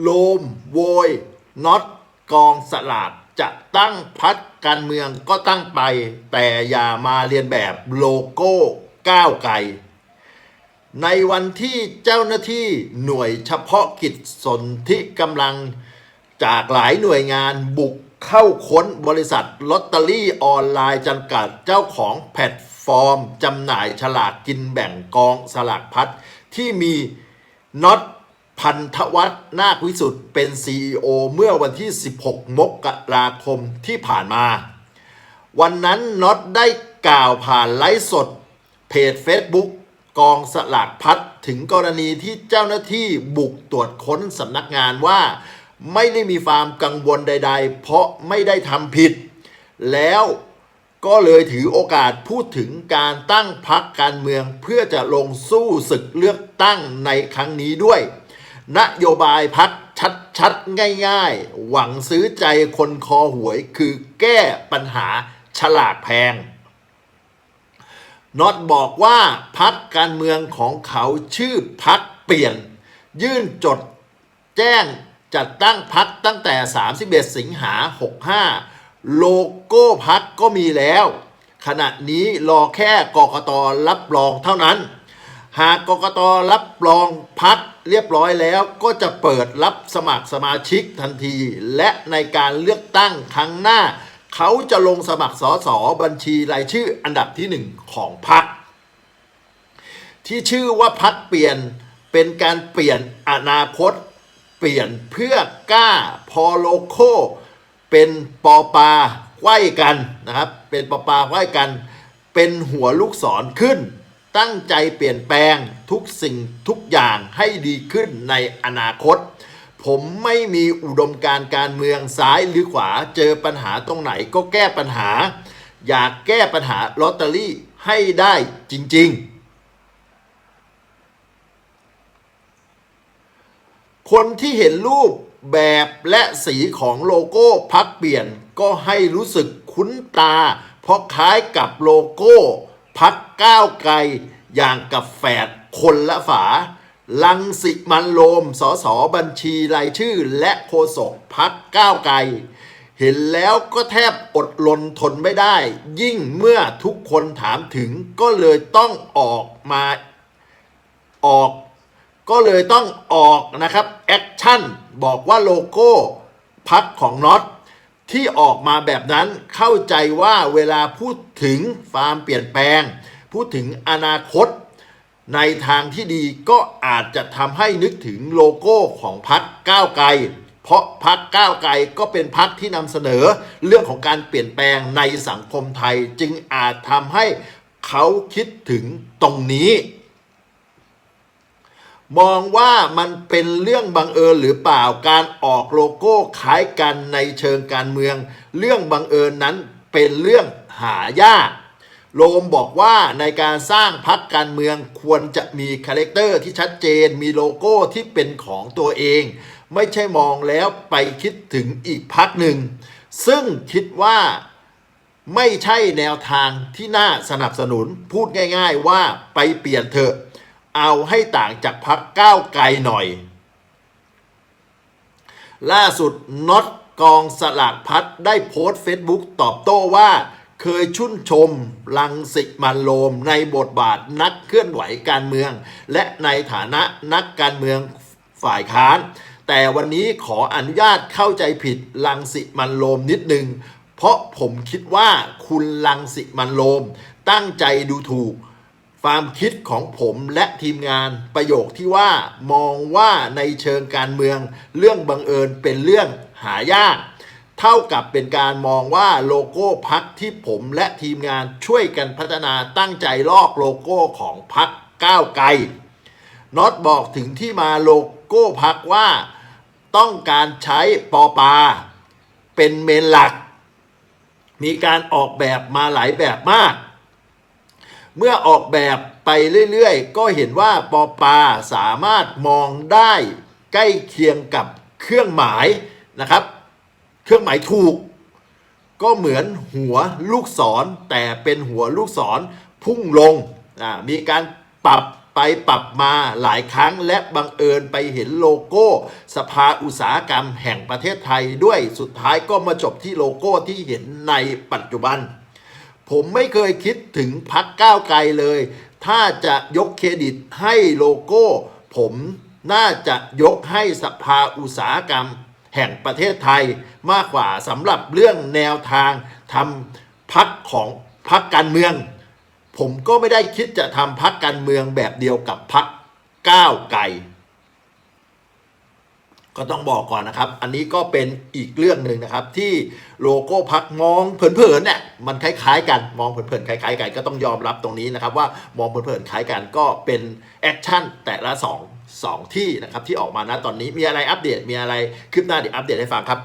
โลม โวยน็อตกองสลากจะตั้งพักการเมืองก็ตั้งไป แต่อย่ามาเรียนแบบโลโก้ก้าวไกลในวันที่เจ้าหน้าที่หน่วยเฉพาะกิจสนที่กำลังจากหลายหน่วยงานบุกเข้าค้นบริษัทลอตเตอรี่ออนไลน์จำกัดเจ้าของแพลตฟอร์มจำหน่ายฉลากกินแบ่งกองสลากพัดที่มีน็อต พันธวัฒน์นาควิสุทธ์เป็น CEO เมื่อวันที่ 16 มกราคมที่ผ่านมา วันนั้นน็อตได้กล่าวผ่านไลฟ์สด เพจ Facebook กองสลากพัดถึงกรณีที่เจ้าหน้าที่บุกตรวจค้นสำนักงานว่า ไม่ได้มีความกังวลใด ๆ เพราะไม่ได้ทำผิด แล้วก็เลยถือโอกาสพูดถึงการตั้งพักการเมืองเพื่อจะลงสู้ศึกเลือกตั้งในครั้งนี้ด้วย นโยบายพักชัดๆ ง่ายๆ หวังซื้อใจคนคอหวยคือแก้ปัญหาฉลากแพงน็อตบอกว่าพักการเมืองของเขาชื่อพักเปลี่ยน ยื่นจดแจ้งจัดตั้งพักตั้งแต่ 31 สิงหา 65 โลโก้พักก็มีแล้ว ขณะนี้รอแค่กกตรับรองเท่านั้น หากกกตรับรองพักเรียบร้อยแล้วก็จะเปิดรับสมัครสมาชิกทันที และในการเลือกตั้งครั้งหน้า เขาจะลงสมัครสอสอบัญชีรายชื่ออันดับที่หนึ่งของพักที่ชื่อว่าพักเปลี่ยนเป็นการเปลี่ยนอนาคต เปลี่ยนเพื่อกล้าพอโลโค เป็นปอปาไขว้กันนะครับ เป็นปอปาไขว้กัน เป็นหัวลูกศรขึ้น ตั้งใจเปลี่ยนแปลงทุกสิ่งทุกอย่างให้ดีขึ้นในอนาคต ผมไม่มีอุดมการการเมืองซ้ายหรือขวาเจอปัญหาตรงไหนก็แก้ปัญหา อยากแก้ปัญหาลอตเตอรี่ให้ได้จริง ๆ คนที่เห็นรูปแบบและสีของโลโก้พักเปลี่ยนก็ให้รู้สึกคุ้นตา เพราะคล้ายกับโลโก้ พักก้าวไกลอย่างกับแฝดคนละฝา ลังสิมันโลมสสบัญชีรายชื่อและโฆษกพักก้าวไกล เห็นแล้วก็แทบอดลนทนไม่ได้ ยิ่งเมื่อทุกคนถามถึงก็เลยต้องออกมาออก ก็เลยต้องออกนะครับ แอคชั่น บอกว่าโลโก้พักของน็อต ที่ออกมาแบบนั้นเข้าใจว่าเวลาพูดถึงฟามเปลี่ยนแปลง พูดถึงอนาคต ในทางที่ดีก็อาจจะทำให้นึกถึงโลโก้ของพักก้าวไกล เพราะพักก้าวไกลก็เป็นพักที่นำเสนอเรื่องของการเปลี่ยนแปลงในสังคมไทย จึงอาจทำให้เขาคิดถึงตรงนี้ มองว่ามันเป็นเรื่องบังเอิญหรือเปล่าการออกโลโก้คล้ายกันในเชิงการเมือง เรื่องบังเอิญนั้นเป็นเรื่องหายากโรมบอกว่าในการสร้างพักการเมืองควรจะมีคาแรคเตอร์ที่ชัดเจนมีโลโก้ที่เป็นของตัวเอง ไม่ใช่มองแล้วไปคิดถึงอีกพักหนึ่ง ซึ่งคิดว่าไม่ใช่แนวทางที่น่าสนับสนุนพูดง่าย ๆ ว่าไปเปลี่ยนเถอะ เอาให้ต่างจากพักก้าวไกลหน่อย ล่าสุดน็อตกองสลากพัดได้โพสต์เฟซบุ๊กตอบโต้ว่า เคยชุ่นชม ลังสิมันโลมในบทบาทนักเคลื่อนไหวการเมือง และในฐานะนักการเมืองฝ่ายค้าน แต่วันนี้ขออนุญาตเข้าใจผิดลังสิมันโลมนิดนึง เพราะผมคิดว่าคุณลังสิมันโลม ตั้งใจดูถูก ความคิดของผมและทีมงานประโยคที่ว่ามองว่าในเชิงการเมือง เรื่องบังเอิญเป็นเรื่องหายาก เท่ากับเป็นการมองว่าโลโก้พักที่ผมและทีมงานช่วยกันพัฒนาตั้งใจลอกโลโก้ของพักก้าวไกลน็อตบอกถึงที่มาโลโก้พักว่าต้องการใช้ปอปา เป็นเมนหลัก มีการออกแบบมาหลายแบบมาก เมื่อออกแบบไปเรื่อยๆ ก็เห็นว่าปอปาสามารถมองได้ใกล้เคียงกับเครื่องหมายนะครับ เครื่องหมายถูก ก็เหมือนหัวลูกศร แต่เป็นหัวลูกศรพุ่งลงมีการปรับไปปรับมาหลายครั้งและบังเอิญไปเห็นโลโก้ สภาอุตสาหกรรมแห่งประเทศไทยด้วยสุดท้ายก็มาจบที่โลโก้ที่เห็นในปัจจุบัน ผมไม่เคยคิดถึงพักก้าวไกลเลย ถ้าจะยกเครดิตให้โลโก้ ผมน่าจะยกให้สภาอุตสาหกรรม แห่งประเทศไทยมากกว่าสำหรับเรื่องแนวทางทำพักของพักการเมือง ผมก็ไม่ได้คิดจะทำพักการเมืองแบบเดียวกับพักก้าวไกล ก็ต้องบอกก่อนนะครับ อันนี้ก็เป็นอีกเรื่องหนึ่งนะครับ ที่โลโก้พักมองเผินๆเนี่ยมันคล้ายๆ กันมองเผินๆคล้ายๆกันก็ต้องยอมรับตรงนี้นะครับ ว่ามองเผินๆคล้ายกันก็เป็นแอคชั่นแต่ละสองสองที่นะครับที่ออกมานะตอนนี้มีอะไรอัปเดตมีอะไรคืบหน้าเดี๋ยวอัปเดตให้ฟังครับ